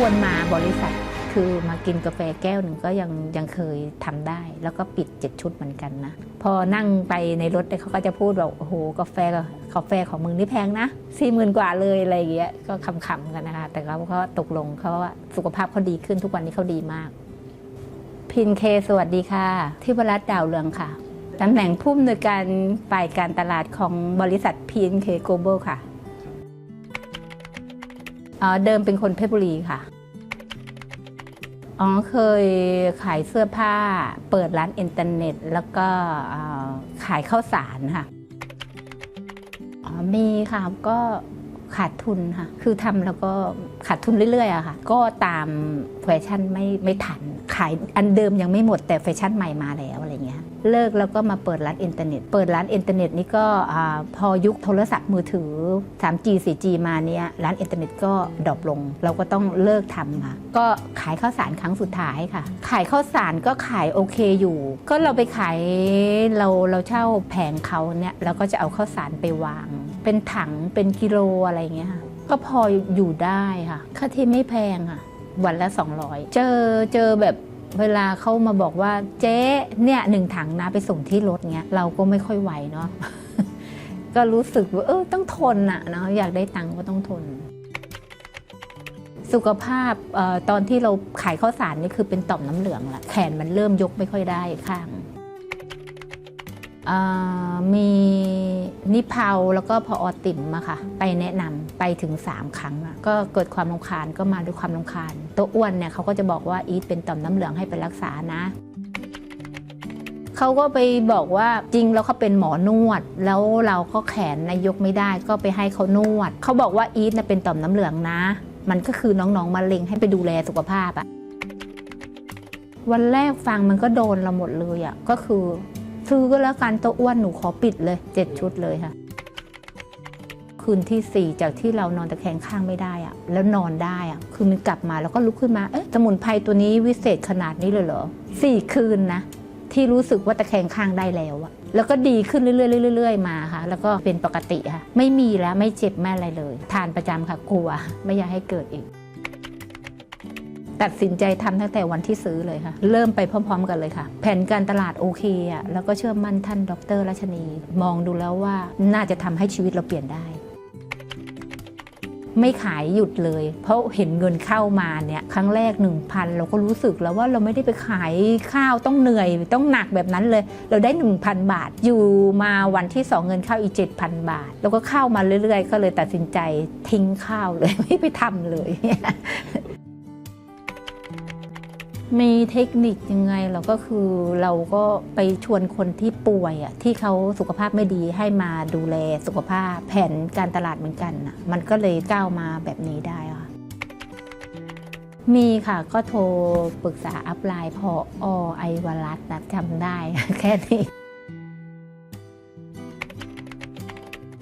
ชวนมาบริษัทคือมากินกาแฟแก้วหนึ่งก็ยังยังเคยทำได้ แล้วก็ปิด7ชุดเหมือนกันนะ พอนั่งไปในรถเนี่ยเขาก็จะพูดแบบโอ้โหกาแฟกาแฟของมึงนี่แพงนะสี่หมื่นกว่าเลยอะไรอย่างเงี้ยก็ขำๆกันนะคะ แต่เขาก็ตกลงเขาว่าสุขภาพเขาดีขึ้นทุกวันนี้เขาดีมาก พินเคสวัสดีค่ะที่บรัตดาวเรืองค่ะตำแหน่งผู้อำนวยการฝ่ายการตลาดของบริษัท PNK Global ค่ะ เดิมเป็นคนเพชรบุรีค่ะอ๋อเคยขายเสื้อผ้า เปิดร้านอินเทอร์เน็ต แล้วก็ขายข้าวสารค่ะอ๋อมีค่ะก็ ขาดทุนค่ะ คือทำแล้วก็ขาดทุนเรื่อยๆอะค่ะ ก็ตามแฟชั่นไม่ไม่ทัน ขายอันเดิมยังไม่หมดแต่แฟชั่นใหม่มาแล้วอะไรเงี้ย เลิกแล้วก็มาเปิดร้านอินเทอร์เน็ต เปิดร้านอินเทอร์เน็ตนี่ก็พอยุคโทรศัพท์มือถือ 3G 4G มาเนี่ยร้านอินเทอร์เน็ตก็ดรอปลง เราก็ต้องเลิกทำค่ะ ก็ขายข้าวสารครั้งสุดท้ายค่ะ ขายข้าวสารก็ขายโอเคอยู่ ก็เราไปขายเราเราเช่าแผงเขาเนี่ยเราก็จะเอาข้าวสารไปวางเป็นถังเป็นกิโลอะไรอย่างเงี้ยค่ะก็พออยู่ได้ค่ะ ค่าที่ไม่แพงค่ะ วันละ 200 เจอเจอแบบเวลาเขามาบอกว่าเจ๊เนี่ยหนึ่งถังนะไปส่งที่รถเงี้ยเราก็ไม่ค่อยไหวเนาะก็รู้สึกว่าเออต้องทนอะเนาะอยากได้ตังค์ก็ต้องทน สุขภาพออตอนที่เราขายข้าวสารนี่คือเป็นต่อมน้ำเหลืองละแขนมันเริ่มยกไม่ค่อยได้ข้างอ่ามี นิพาวแล้วก็พออติ่มมาค่ะ ไปแนะนำไปถึง 3 ครั้งอะก็เกิดความรำคาญก็มาด้วยความรำคาญ ตัวอ้วนเนี่ยเขาก็จะบอกว่าอีทเป็นต่อมน้ำเหลืองให้ไปรักษานะเขาก็ไปบอกว่าจริงแล้วเขาเป็นหมอนวด แล้วเราก็แขนนายกไม่ได้ก็ไปให้เขานวด เขาบอกว่าอีทนะเป็นต่อมน้ำเหลืองนะ มันก็คือน้องๆมะเร็งให้ไปดูแลสุขภาพอะวันแรกฟังมันก็โดนเราหมดเลยอะก็คือ ซื้อก็แล้วกันตัวอ้วนหนูขอปิดเลยเจ็ดชุดเลยค่ะ คืนที่ 4 จากที่เรานอนตะแคงข้างไม่ได้อะแล้วนอนได้อะคือมันกลับมาแล้วก็ลุกขึ้นมาเอ๊ะสมุนไพรตัวนี้วิเศษขนาดนี้เลยเหรอสี่คืนนะ ที่รู้สึกว่าตะแคงข้างได้แล้วอะแล้วก็ดีขึ้นเรื่อยๆเรื่อยๆมาค่ะ แล้วก็เป็นปกติค่ะ ไม่มีแล้วไม่เจ็บไม่อะไรเลย ทานประจำค่ะกลัว ไม่อยากให้เกิดอีก ตัดสินใจทำตั้งแต่วันที่ซื้อเลยค่ะ เริ่มไปพร้อม ๆ กันเลยค่ะ แผนการตลาดโอเคอะแล้วก็เชื่อมั่นท่านดรรัชนี มองดูแล้วว่าน่าจะทำให้ชีวิตเราเปลี่ยนได้ ไม่ขายหยุดเลย เพราะเห็นเงินเข้ามาเนี่ยครั้งแรก 1,000 เราก็รู้สึกแล้วว่าเราไม่ได้ไปขายข้าวต้องเหนื่อยต้องหนักแบบนั้นเลย เราได้ 1,000 บาท อยู่มาวันที่ 2 เงินเข้าอีก 7,000 บาท แล้วก็เข้ามาเรื่อยๆ ก็เลยตัดสินใจทิ้งข้าวเลยไม่ไปทำเลย มีเทคนิคยังไงเราก็คือเราก็ไปชวนคนที่ป่วยอะที่เขาสุขภาพไม่ดีให้มาดูแลสุขภาพแผนการตลาดเหมือนกันน่ะมันก็เลยก้าวมาแบบนี้ได้ค่ะมีค่ะก็โทรปรึกษาอัพไลน์พออไอวรัสนะจำได้แค่นี้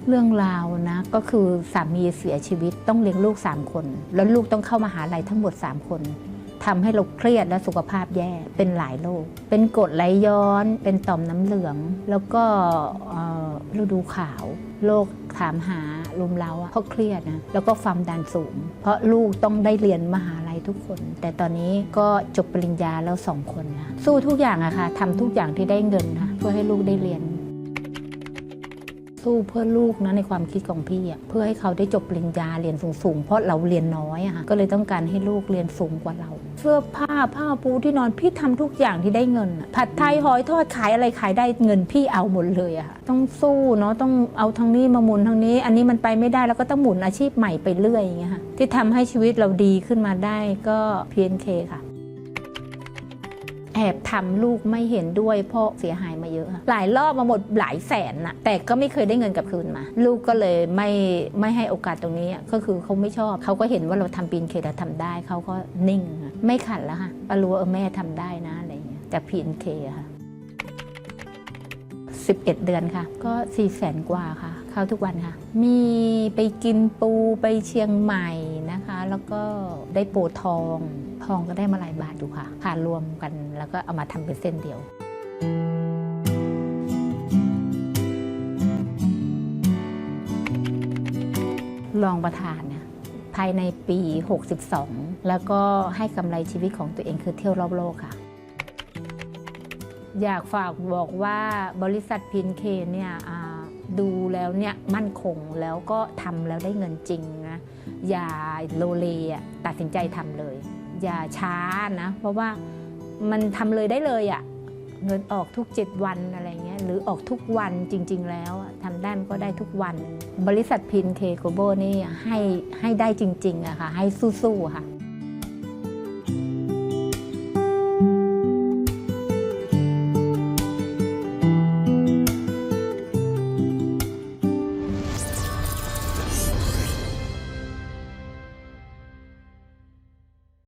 เรื่องราวนะก็คือสามีเสียชีวิตต้องเลี้ยงลูก 3 คน แล้วลูกต้องเข้ามาหาลัยทั้งหมด 3 คน ทำให้เราเครียดและสุขภาพแย่เป็นหลายโรคเป็นกรดไหลย้อน เป็นต่อมน้ำเหลือง แล้วก็ฤดูขาวโรคถามหารุมเร้าอะเพราะเครียดนะแล้วก็ความดันสูง เพราะลูกต้องได้เรียนมหาลัยทุกคน แต่ตอนนี้ก็จบปริญญาแล้วสองคนนะสู้ทุกอย่างอะค่ะทำทุกอย่างที่ได้เงินนะเพื่อให้ลูกได้เรียน สู้เพื่อลูกนะในความคิดของพี่อะเพื่อให้เขาได้จบปริญญาเรียนสูงๆ เพราะเราเรียนน้อยอะค่ะก็เลยต้องการให้ลูกเรียนสูงกว่าเรา เสื้อผ้าผ้าปูที่นอนพี่ทำทุกอย่างที่ได้เงินอะผัดไทยหอยทอดขายอะไรขายได้เงินพี่เอาหมดเลยอะค่ะต้องสู้เนาะต้องเอาทางนี้มาหมุนทางนี้ อันนี้มันไปไม่ได้แล้วก็ต้องหมุนอาชีพใหม่ไปเรื่อยอย่างเงี้ยค่ะที่ทำให้ชีวิตเราดีขึ้นมาได้ก็ PNK ค่ะ แอบทำลูกไม่เห็นด้วยเพราะเสียหายมาเยอะค่ะหลายรอบมาหมดหลายแสนนะแต่ก็ไม่เคยได้เงินกลับคืนมา ลูกก็เลยไม่ไม่ให้โอกาสตรงนี้ก็คือเขาไม่ชอบเขาก็เห็นว่าเราทำปีนเคเราทำได้เขาก็นิ่ง ไม่ขัดแล้วค่ะก็รู้ว่าเออแม่ทำได้นะอะไรอย่างเงี้ยจากพีนเคค่ะ11 เดือนค่ะ ก็4ี่แสนกว่าค่ะ เข้าทุกวันค่ะ มีไปกินปูไปเชียงใหม่นะคะ แล้วก็ได้ปูทอง ทองก็ได้มาหลายบาทอยู่ค่ะค่ะรวมกันแล้วก็เอามาทำเป็นเส้นเดียวรองประธานเนี่ยภายในปี 62 แล้วก็ให้กำไรชีวิตของตัวเองคือเที่ยวรอบโลกค่ะ อยากฝากบอกว่าบริษัทพินเคเนี่ยดูแล้วเนี่ยมั่นคงแล้วก็ทำแล้วได้เงินจริงนะอย่าโลเลอะตัดสินใจทำเลย อย่าช้านะ เพราะว่ามันทำเลยได้เลยอะเงินออกทุก 7 วันอะไรเงี้ยหรือออกทุกวันจริง ๆ แล้วทำได้มันก็ได้ทุกวัน บริษัทพินเคโกโบนี่ให้ให้ได้จริงๆอะค่ะให้สู้ๆค่ะ